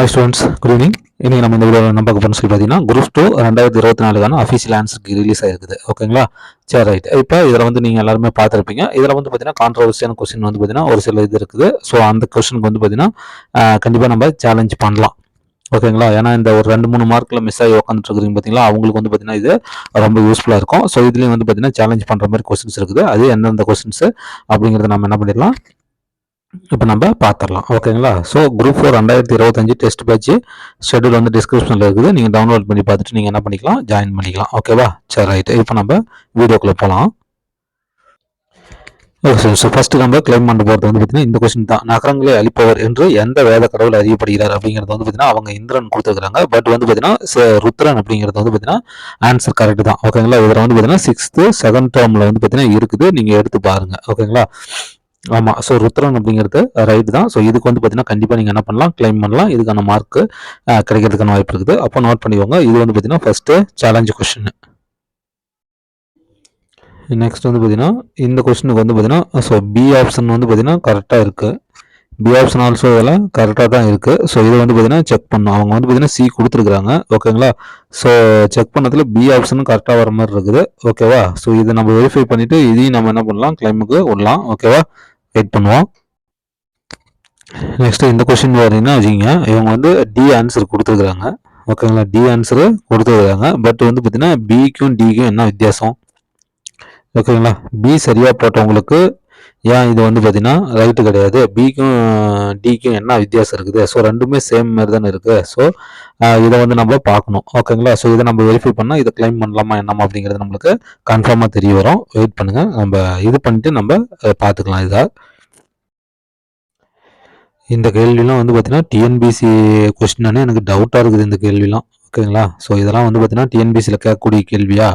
Hi students good evening இன்னைக்கு நம்ம இந்த வீடியோ நம்ம பார்க்க போகிறோம் சொல்லி பார்த்தீங்கன்னா குரூப் டூ ரெண்டாயிரத்தி இருபத்தி நாலுக்கான அஃபிஷியல் ஆன்சருக்கு ரிலீஸ் ஆயிருக்குது. ஓகேங்களா சரி ரைட் இப்போ இதில் வந்து நீங்கள் எல்லாருமே பார்த்துருப்பீங்க. இதில் வந்து பார்த்தீங்கன்னா கான்ட்ரவர்சியான கொஸ்டின் வந்து பார்த்தீங்கன்னா ஒரு சில இது இருக்குது. ஸோ அந்த கொஸ்டினுக்கு வந்து பார்த்தீங்கன்னா கண்டிப்பாக நம்ம சேலஞ்ச் பண்ணலாம். ஓகேங்களா ஏன்னா இந்த ஒரு ரெண்டு மூணு மார்க்கில் மிஸ் ஆகி உட்காந்துட்டு இருக்கிறீங்க பார்த்தீங்களா? அவங்களுக்கு வந்து பார்த்தீங்கன்னா இது ரொம்ப யூஸ்ஃபுல்லாக இருக்கும். ஸோ இதுலேயும் வந்து பார்த்தீங்கன்னா சேலஞ்ச் பண்ணுற மாதிரி கொஸ்டின்ஸ் இருக்குது. அது எந்தெந்த கொஸ்டின்ஸ் அப்படிங்கிறத நம்ம என்ன பண்ணிடலாம்? இப்போ நம்ம பார்த்துடலாம் ஓகேங்களா? ஸோ குரூப் ஃபோர் ரெண்டாயிரத்தி இருபத்தஞ்சு டெஸ்ட் பேட்ச் ஷெடியூல் வந்து டிஸ்கிரிப்ஷனில் இருக்குது. நீங்கள் டவுன்லோட் பண்ணி பார்த்துட்டு நீங்கள் என்ன பண்ணிக்கலாம்? ஜாயின் பண்ணிக்கலாம். ஓகேவா சரி ரைட்டு இப்போ நம்ம வீடியோக்குள்ளே போகலாம் ஓகே சார் ஸோ ஃபஸ்ட்டு நம்ம கிளைம் பண்ண போகிறது வந்து பார்த்தீங்கன்னா இந்த கொஸ்டின் தான். நகரங்களை அழிப்பவர் என்று எந்த வேத கடவுள் அறியப்படுகிறார்? அப்படிங்கிறது வந்து பார்த்தீங்கன்னா அவங்க இந்திரன் கொடுத்துருக்காங்க பட் வந்து பார்த்தீங்கன்னா ருத்ரன் அப்படிங்கிறது வந்து பார்த்தீங்கன்னா ஆன்சர் கரெக்ட் தான். ஓகேங்களா? இதில் வந்து பார்த்தீங்கன்னா சிக்ஸ்த்து செகண்ட் டேர்மில் வந்து பார்த்தீங்கன்னா இருக்குது. நீங்கள் எடுத்து பாருங்கள் ஓகேங்களா? ஆமாம் ஸோ ருத்ரன் அப்படிங்கிறது ரைட் தான். ஸோ இதுக்கு வந்து பார்த்தீங்கன்னா கண்டிப்பாக நீங்கள் என்ன பண்ணலாம்? கிளைம் பண்ணலாம். இதுக்கான மார்க்கு கிடைக்கிறதுக்கான வாய்ப்பு இருக்குது. அப்போ நோட் பண்ணிக்கோங்க. இது வந்து பார்த்தீங்கன்னா ஃபஸ்ட்டு சேலஞ்சு கொஷின் நெக்ஸ்ட் வந்து பார்த்தீங்கன்னா இந்த கொஸ்டினுக்கு வந்து பார்த்தீங்கன்னா ஸோ பி ஆப்ஷன் வந்து பார்த்தீங்கன்னா கரெக்டாக இருக்குது பி ஆப்ஷன் ஆல்சோ இதெல்லாம் கரெக்டாக தான் இருக்குது ஸோ இது வந்து பார்த்தீங்கன்னா செக் பண்ணணும். அவங்க வந்து பார்த்தீங்கன்னா சி கொடுத்துருக்குறாங்க. ஓகேங்களா ஸோ செக் பண்ணதில் பி ஆப்ஷனும் கரெக்டாக வர மாதிரி இருக்குது. ஓகேவா ஸோ இதை நம்ம வெரிஃபை பண்ணிவிட்டு இதையும் நம்ம என்ன பண்ணலாம்? கிளைமுக்கு விடலாம். ஓகேவா வெயிட் பண்ணுவோம். நெக்ஸ்ட்டு இந்த கொஸ்டின் பார்த்தீங்கன்னா வச்சுக்கிங்க. இவங்க வந்து டி ஆன்சர் கொடுத்துருக்குறாங்க. ஓகேங்களா? டி ஆன்சரு கொடுத்துருக்குறாங்க. பட் வந்து பார்த்தீங்கன்னா பிக்கும் டிக்கும் என்ன வித்தியாசம்? ஓகேங்களா? பி சரியாக போட்டவங்களுக்கு ஏன் இது வந்து பார்த்தீங்கன்னா ரைட்டு கிடையாது. பிக்கும் டிக்கும் என்ன வித்தியாசம் இருக்குது? ஸோ ரெண்டுமே சேம் மாதிரி தானே இருக்குது ஸோ இதை வந்து நம்ம பார்க்கணும். ஓகேங்களா ஸோ இதை நம்ம வெரிஃபை பண்ணால் இதை கிளைம் பண்ணலாமா என்னமா அப்படிங்கிறது நம்மளுக்கு கன்ஃபார்மாக தெரிய வரும். வெயிட் பண்ணுங்கள் நம்ம இது பண்ணிட்டு நம்ம பார்த்துக்கலாம் இதாக இந்த கேள்விலாம் வந்து பார்த்தீங்கன்னா டிஎன்பிசி கொஸ்டின்னு எனக்கு டவுட்டாக இருக்குது இந்த கேள்விலாம். ஓகேங்களா ஸோ இதெல்லாம் வந்து பார்த்தீங்கன்னா டிஎன்பிசியில் கேட்கக்கூடிய கேள்வியா?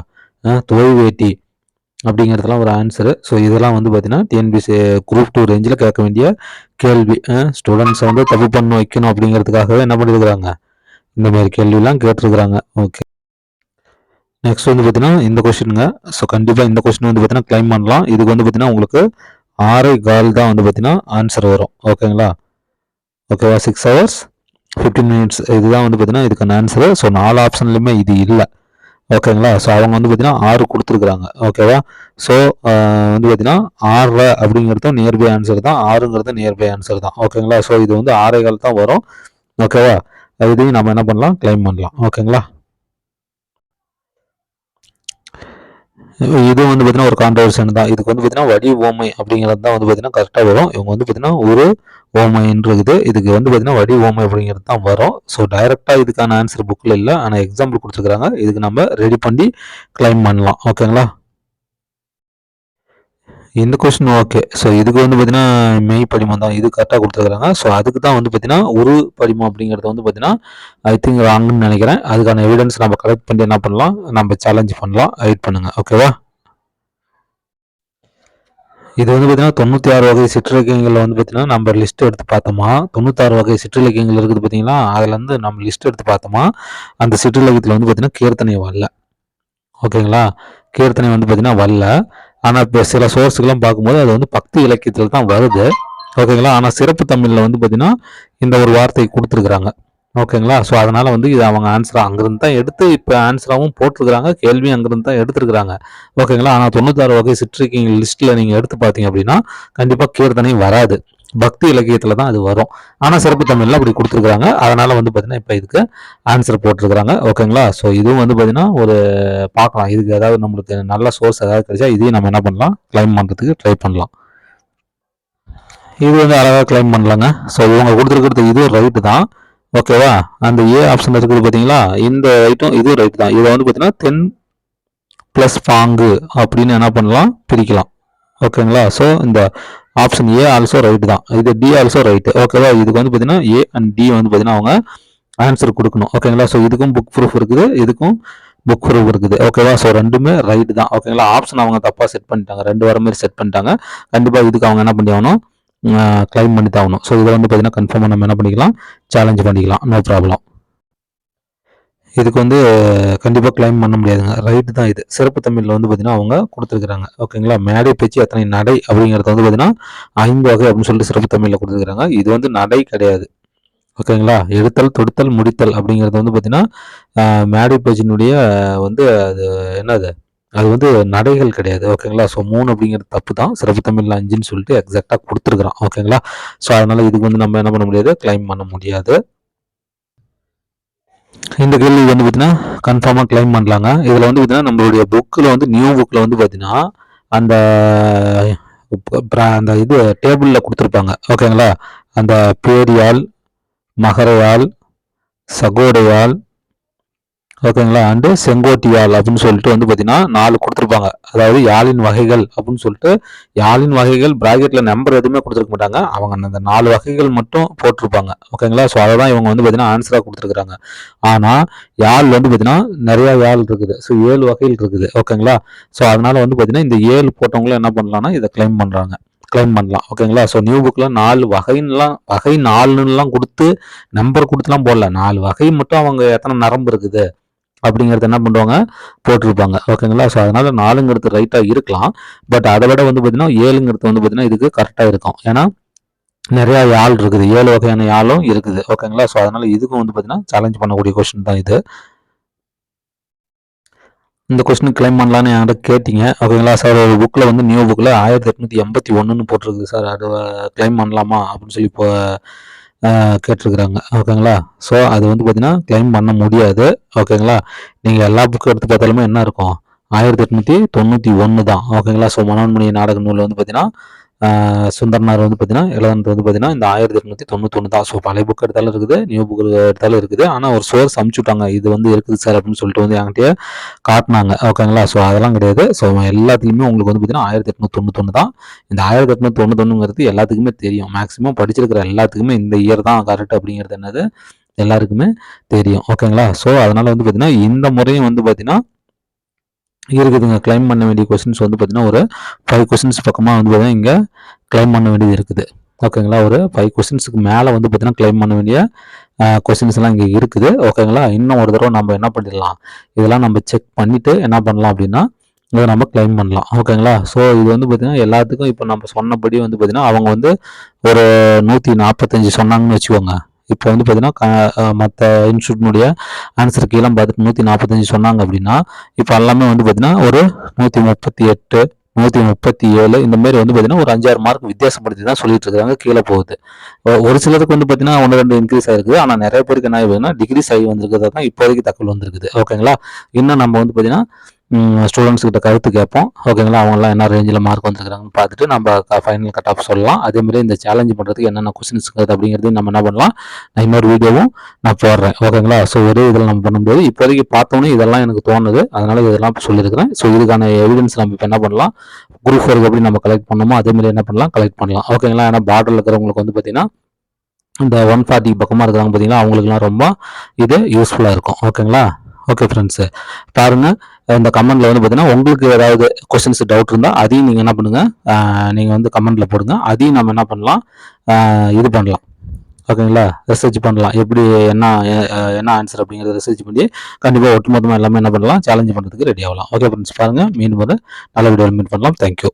துவை வேட்டி. அப்படிங்கிறதுலாம் ஒரு ஆன்சரு ஸோ இதெல்லாம் வந்து பார்த்தீங்கன்னா டிஎன்பிசி குரூப் டூ ரேஞ்சில் கேட்க வேண்டிய கேள்வி. ஸ்டூடெண்ட்ஸை வந்து தப்பு பண்ண வைக்கணும் அப்படிங்கிறதுக்காகவே என்ன பண்ணியிருக்கிறாங்க இந்த மாதிரி கேள்விலாம் கேட்டிருக்கிறாங்க. ஓகே நெக்ஸ்ட் வந்து பார்த்தீங்கன்னா இந்த கொஸ்டினுங்க ஸோ கண்டிப்பாக இந்த கொஸ்டின் வந்து பார்த்தீங்கன்னா கிளைம் பண்ணலாம். இதுக்கு வந்து பார்த்தீங்கன்னா உங்களுக்கு ஆறே கால் தான் வந்து பார்த்தீங்கன்னா ஆன்சர் வரும். ஓகேங்களா ஓகேவா சிக்ஸ் ஹவர்ஸ் ஃபிஃப்டீன் மினிட்ஸ் இதுதான் வந்து பார்த்தீங்கன்னா இதுக்கான ஆன்சரு ஸோ நாலு ஆப்ஷன்லையுமே இது இல்லை. ஓகேங்களா? ஸோ அவங்க வந்து பார்த்தீங்கன்னா ஆறு கொடுத்துருக்குறாங்க. ஓகேவா? ஸோ வந்து பார்த்தீங்கன்னா ஆறு அப்படிங்கிறதும் நியர்பை ஆன்சர் தான். ஆறுங்கிறது நியர்பை ஆன்சர் தான். ஓகேங்களா? ஸோ இது வந்து ஆறே கால் தான் வரும். ஓகேவா? இதையும் நம்ம என்ன பண்ணலாம்? கிளைம் பண்ணலாம். ஓகேங்களா? இது வந்து பார்த்தீங்கன்னா ஒரு கான்ட்ரவர்சன் தான். இதுக்கு வந்து பார்த்தீங்கன்னா வடி ஓமை அப்படிங்கிறது தான் வந்து பார்த்தீங்கன்னா கரெக்டாக வரும். இவங்க வந்து பார்த்தீங்கன்னா ஒரு ஓமைன்னு இருக்குது இதுக்கு வந்து பார்த்தீங்கன்னா வடி ஓமை அப்படிங்கிறது தான் வரும். ஸோ டைரெக்டாக இதுக்கான ஆன்சர் புக்கில் இல்லை. ஆனால் எக்ஸாம்பிள் கொடுத்துருக்குறாங்க. இதுக்கு நம்ம ரெடி பண்ணி கிளைம் பண்ணலாம். ஓகேங்களா இந்த கொஸ்டின் ஓகே ஸோ இதுக்கு வந்து பார்த்தீங்கன்னா மெய் படிமம் தான். இது கரெக்டாக கொடுத்துருக்குறாங்க. ஸோ அதுக்கு தான் வந்து பார்த்தீங்கன்னா ஒரு படிமம் அப்படிங்கிறது வந்து பார்த்தீங்கன்னா ஐ திங்க் ராங்குன்னு நினைக்கிறேன். அதுக்கான எவிடன்ஸ் நம்ம கலெக்ட் பண்ணி என்ன பண்ணலாம்? நம்ம சேலஞ்ச் பண்ணலாம். வெயிட் பண்ணுங்கள் ஓகேவா இது வந்து பார்த்தீங்கன்னா தொண்ணூற்றி ஆறு வகை சிற்றிலக்கியங்களில் வந்து பார்த்தீங்கன்னா நம்ம லிஸ்ட் எடுத்து பார்த்தோமா? தொண்ணூத்தாறு வகை சிற்றிலக்கியங்கள் இருக்குது பார்த்தீங்களா அதுலேருந்து நம்ம லிஸ்ட் எடுத்து பார்த்தோமா? அந்த சிற்றிலக்கியத்தில் வந்து பார்த்தீங்கன்னா கீர்த்தனை வரல. ஓகேங்களா கீர்த்தனை வந்து பார்த்தீங்கன்னா வரல. ஆனால் இப்போ சில சோர்ஸுக்கெல்லாம் பார்க்கும்போது அது வந்து பக்தி இலக்கியத்தில் தான் வருது. ஓகேங்களா ஆனால் சிறப்பு தமிழில் வந்து பார்த்தீங்கன்னா இந்த ஒரு வார்த்தை கொடுத்துருக்குறாங்க. ஓகேங்களா ஸோ அதனால் வந்து இது அவங்க ஆன்சராக அங்கேருந்து தான் எடுத்து இப்போ ஆன்சராகவும் போட்டிருக்கிறாங்க. கேள்வியும் அங்கேருந்து தான் எடுத்துருக்குறாங்க. ஓகேங்களா ஆனால் தொண்ணூத்தாறு வகை சிற்றிக்கிங்க லிஸ்ட்டில் நீங்கள் எடுத்து பார்த்தீங்க அப்படின்னா கண்டிப்பாக கீர்த்தனையும் வராது. பக்தி இலக்கியத்தில் தான் அது வரும். ஆனால் சிறப்பு தமிழில் அப்படி கொடுத்துருக்குறாங்க. அதனால் வந்து பார்த்தீங்கன்னா இப்போ இதுக்கு ஆன்சர் போட்டிருக்கிறாங்க. ஓகேங்களா? ஸோ இதுவும் வந்து பார்த்தீங்கன்னா ஒரு பார்க்கலாம். இதுக்கு ஏதாவது நம்மளுக்கு நல்ல சோர்ஸ் ஏதாவது கிடைச்சா இதையும் நம்ம என்ன பண்ணலாம்? கிளைம் பண்ணுறதுக்கு ட்ரை பண்ணலாம். இது வந்து அழகாக கிளைம் பண்ணலாங்க. ஸோ இவங்க கொடுத்துருக்கிறது இதுவும் ரைட்டு தான். ஓகேவா? அந்த ஏ ஆப்ஷன் இருக்குது பார்த்தீங்களா இந்த ரைட்டும் இதுவும் ரைட் தான். இதை வந்து பார்த்தீங்கன்னா தென் ப்ளஸ் பாங்கு அப்படின்னு என்ன பண்ணலாம்? பிரிக்கலாம். ஓகேங்களா? ஸோ இந்த ஆப்ஷன் ஏ ஆல்சோ ரைட் தான். இது டி ஆல்சோ ரைட்டு ஓகேவா இதுக்கு வந்து பார்த்தீங்கன்னா ஏ அண்ட் டி வந்து பார்த்தீங்கன்னா அவங்க ஆன்சர் கொடுக்கணும். ஓகேங்களா ஸோ இதுக்கும் புக் ப்ரூஃப் இருக்குது இதுக்கும் புக் ப்ரூஃப் இருக்குது. ஓகேவா ஸோ ரெண்டுமே ரைட் தான். ஓகேங்களா ஆப்ஷன் அவங்க தப்பாக செட் பண்ணிட்டாங்க. ரெண்டு வாரம் மாதிரி செட் பண்ணிட்டாங்க. கண்டிப்பாக இதுக்கு அவங்க என்ன பண்ணி ஆகணும்? கிளைம் பண்ணி தான் ஆகணும். ஸோ இதில் வந்து பார்த்தீங்கன்னா கன்ஃபார்மாக நம்ம என்ன பண்ணிக்கலாம்? சேலஞ்ச் பண்ணிக்கலாம். நோ ப்ராப்ளம் இதுக்கு வந்து கண்டிப்பாக கிளைம் பண்ண முடியாதுங்க. ரைட்டு தான் இது. சிறப்பு தமிழில் வந்து பார்த்தீங்கன்னா அவங்க கொடுத்துருக்குறாங்க. ஓகேங்களா? மேடை பேச்சு எத்தனை நடை அப்படிங்கிறது வந்து பார்த்தீங்கன்னா ஐந்து வகை அப்படின்னு சொல்லிட்டு சிறப்பு தமிழில் கொடுத்துருக்குறாங்க. இது வந்து நடை கிடையாது. ஓகேங்களா? எடுத்தல் தொடுத்தல் முடித்தல் அப்படிங்கிறது வந்து பார்த்தீங்கன்னா மேடை பேச்சினுடைய வந்து அது என்னது? அது வந்து நடைகள் கிடையாது. ஓகேங்களா? ஸோ மூணு அப்படிங்கிறது தப்பு தான். சிறப்பு தமிழில் அஞ்சுன்னு சொல்லிட்டு எக்ஸாக்டாக கொடுத்துருக்குறான். ஓகேங்களா? ஸோ அதனால் இதுக்கு வந்து நம்ம என்ன பண்ண முடியாது? கிளைம் பண்ண முடியாது. இந்த கேள்வி வந்து பார்த்தீங்கன்னா கன்ஃபார்மாக கிளைம் பண்ணலாங்க இதில் வந்து பார்த்தீங்கன்னா நம்மளுடைய புக்கில் வந்து நியூ புக்கில் வந்து பார்த்தீங்கன்னா அந்த அந்த இது டேபிளில் கொடுத்துருப்பாங்க. ஓகேங்களா அந்த பேரியால் மகரையால் சகோடையால் ஓகேங்களா? அண்டு செங்கோட்டியால் அப்படின்னு சொல்லிட்டு வந்து பார்த்தீங்கன்னா நாலு கொடுத்துருப்பாங்க. அதாவது யாழின் வகைகள் அப்படின்னு சொல்லிட்டு யாழின் வகைகள் ப்ராக்கெட்டில் நம்பர் எதுவுமே கொடுத்துருக்க மாட்டாங்க. அவங்க அந்த நாலு வகைகள் மட்டும் போட்டிருப்பாங்க. ஓகேங்களா? ஸோ அதை தான் இவங்க வந்து பார்த்தீங்கன்னா ஆன்சராக கொடுத்துருக்குறாங்க. ஆனால் யாழ் வந்து பார்த்தீங்கன்னா நிறையா யாழ் இருக்குது. ஸோ ஏழு வகைகள் இருக்குது. ஓகேங்களா? ஸோ அதனால் வந்து பார்த்தீங்கன்னா இந்த ஏழு போட்டவங்களும் என்ன பண்ணலாம்னா இதை கிளைம் பண்ணுறாங்க கிளைம் பண்ணலாம். ஓகேங்களா? ஸோ நியூ புக்கில் நாலு வகைன்னுலாம் வகை நாலுன்னுலாம் கொடுத்து நம்பர் கொடுத்துலாம் போடல. நாலு வகை மட்டும் அவங்க எத்தனை நரம்பு இருக்குது? அப்படிங்கிறத என்ன பண்ணுவாங்க போட்டிருப்பாங்க. ஓகேங்களா? ஸோ அதனால் நாலுங்கிறது ரைட்டாக இருக்கலாம். பட் அதை விட வந்து பார்த்தீங்கன்னா ஏழுங்கிறது வந்து பார்த்தீங்கன்னா இதுக்கு கரெக்டாக இருக்கும். ஏன்னா நிறையா யாழ் இருக்குது. ஏழு வகையான யாழும் இருக்குது. ஓகேங்களா? ஸோ அதனால் இதுக்கும் வந்து பார்த்தீங்கன்னா சேலஞ்ச் பண்ணக்கூடிய கொஸ்டின் தான் இது. இந்த கொஸ்டின் கிளைம் பண்ணலான்னு என்கிட்ட கேட்டிங்க? ஓகேங்களா? சார் ஒரு புக்கில் வந்து நியூ புக்கில் ஆயிரத்தி எட்நூற்றி எண்பத்தி ஒன்றுன்னு போட்டிருக்கு சார் அது கிளைம் பண்ணலாமா? அப்படின்னு சொல்லி இப்போ கேட்டிருக்கிறாங்க. ஓகேங்களா? ஸோ அது வந்து பார்த்தீங்கன்னா கிளைம் பண்ண முடியாது. ஓகேங்களா? நீங்கள் எல்லா புக்கும் எடுத்து பார்த்தாலுமே என்ன இருக்கும்? ஆயிரத்தி எட்நூற்றி தொண்ணூற்றி ஒன்று தான். ஓகேங்களா? ஸோ மனோன்மணி நாடக நூலில் வந்து பார்த்தீங்கன்னா சுந்தரனார் வந்து பார்த்தீங்கன்னா எழுதுனது வந்து பார்த்தீங்கன்னா இந்த ஆயிரத்தி எட்நூத்தி தொண்ணூத்தொன்று தான். ஸோ பழைய புக் எடுத்தாலும் இருக்குது நியூ புக் எடுத்தாலும் இருக்குது. ஆனால் ஒரு சோர்ஸ் அமுச்சுட்டாங்க இது வந்து இருக்குது சார் அப்படின்னு சொல்லிட்டு வந்து என்கிட்ட காட்டினாங்க. ஓகேங்களா ஸோ அதெல்லாம் கிடையாது. ஸோ எல்லாத்துலேயுமே உங்களுக்கு வந்து பார்த்தீங்கன்னா ஆயிரத்தி எட்நூத்தி தொண்ணூத்தொன்று தான். இந்த ஆயிரத்தி எட்நூத்தி தொண்ணூத்தொன்னுங்கிறது எல்லாத்துக்குமே தெரியும். மேக்ஸிமம் படிச்சிருக்கிற எல்லாத்துக்குமே இந்த இயர் தான் கரெக்ட் அப்படிங்கிறது என்னது? எல்லாருக்குமே தெரியும். ஓகேங்களா ஸோ அதனால் வந்து பார்த்தீங்கன்னா இந்த முறையும் வந்து பார்த்தீங்கன்னா இருக்குதுங்க. கிளைம் பண்ண வேண்டிய கொஸ்டின்ஸ் வந்து பார்த்தீங்கன்னா ஒரு ஃபைவ் கொஸ்டின்ஸ் பக்கமாக வந்து பார்த்தீங்கன்னா இங்கே கிளைம் பண்ண வேண்டியது இருக்குது. ஓகேங்களா ஒரு ஃபைவ் கொஸ்டின்ஸுக்கு மேலே வந்து பார்த்தீங்கன்னா கிளைம் பண்ண வேண்டிய கொஸ்டின்ஸ்லாம் இங்கே இருக்குது. ஓகேங்களா இன்னும் ஒரு தடவை நம்ம என்ன பண்ணிடலாம்? இதெல்லாம் நம்ம செக் பண்ணிவிட்டு என்ன பண்ணலாம் அப்படின்னா இதை நம்ம கிளைம் பண்ணலாம். ஓகேங்களா ஸோ இது வந்து பார்த்திங்கன்னா எல்லாத்துக்கும் இப்போ நம்ம சொன்னபடி வந்து பார்த்திங்கன்னா அவங்க வந்து ஒரு நூற்றி நாற்பத்தஞ்சு சொன்னாங்கன்னு வச்சுக்கோங்க. இப்போ வந்து பார்த்தீங்கன்னா மற்ற இன்ஸ்டியூட்னுடைய ஆன்சர் கீழே பார்த்துட்டு நூற்றி நாற்பத்தஞ்சு சொன்னாங்க அப்படின்னா இப்போ எல்லாமே வந்து பார்த்தீங்கன்னா ஒரு நூற்றி முப்பத்தி எட்டு நூற்றி முப்பத்தி ஏழு இந்த மாதிரி வந்து பார்த்தீங்கன்னா ஒரு அஞ்சாறு மார்க் வித்தியாசப்படுத்தி தான் சொல்லிட்டு இருக்காங்க கீழே போகுது. ஒரு சிலருக்கு வந்து பார்த்தீங்கன்னா ஒன்று ரெண்டு இன்க்ரீஸ் ஆகிருக்குது ஆனால் நிறைய பேருக்கு என்ன ஆகுதுன்னா டிகிரிஸ் ஆகி வந்திருக்கிறதா தான் இப்போதைக்கு தகவல் வந்திருக்குது. ஓகேங்களா இன்னும் நம்ம வந்து பார்த்தீங்கன்னா ஸ்டூடெண்ட்ஸ் கிட்ட கருத்து கேட்போம். ஓகேங்களா அவங்களாம் என்ன ரேஞ்சில் மார்க் வந்துருக்காங்கன்னு பார்த்துட்டு நம்ம ஃபைனல் கட் ஆஃப் சொல்லலாம். அதேமாதிரி இந்த சேலஞ்ச் பண்ணுறதுக்கு என்னென்ன கொஸ்டின்ஸ் இருக்குது அப்படிங்கிறது நம்ம என்ன பண்ணலாம்? நான் இன்னொரு வீடியோவும் நான் போடுறேன். ஓகேங்களா ஸோ ஒரே இதில் நம்ம பண்ணும்போது இப்போதைக்கு பார்த்தோன்னே இதெல்லாம் எனக்கு தோணுது. அதனால் இதெல்லாம் சொல்லியிருக்கிறேன். ஸோ இதுக்கான எவிடன்ஸ் நம்ம இப்போ என்ன பண்ணலாம்? குரூப் ஃபோருக்கு எப்படி நம்ம கலெக்ட் பண்ணணுமோ அதேமாதிரி என்ன பண்ணலாம்? கலெக்ட் பண்ணலாம். ஓகேங்களா ஏன்னா பார்டரில் இருக்கிறவங்களுக்கு வந்து பார்த்தீங்கன்னா இந்த ஒன் ஃபார்ட்டி பக்கமாக இருக்கிறாங்க பார்த்தீங்கன்னா அவங்களுக்குலாம் ரொம்ப இது யூஸ்ஃபுல்லாக இருக்கும். ஓகேங்களா ஓகே ஃப்ரெண்ட்ஸு பாருங்கள் இந்த கமெண்ட்டில் வந்து பார்த்தீங்கன்னா உங்களுக்கு ஏதாவது கொஸ்டின்ஸ் டவுட் இருந்தால் அதையும் நீங்கள் என்ன பண்ணுங்கள் நீங்கள் வந்து கமெண்ட்டில் போடுங்க. அதையும் நம்ம என்ன பண்ணலாம் இது பண்ணலாம். ஓகேங்களா? ரிசர்ச் பண்ணலாம். எப்படி என்ன என்ன ஆன்சர் அப்படிங்கிறத ரிசர்ச் பண்ணி கண்டிப்பாக ஒட்டுமொத்தமாக எல்லாமே என்ன பண்ணலாம் சேலஞ்ச் பண்ணுறதுக்கு ரெடி ஆகலாம். ஓகே ஃப்ரெண்ட்ஸ் பாருங்கள் மீன் வந்து நல்ல வீடியோ மீட் பண்ணலாம். தேங்க்யூ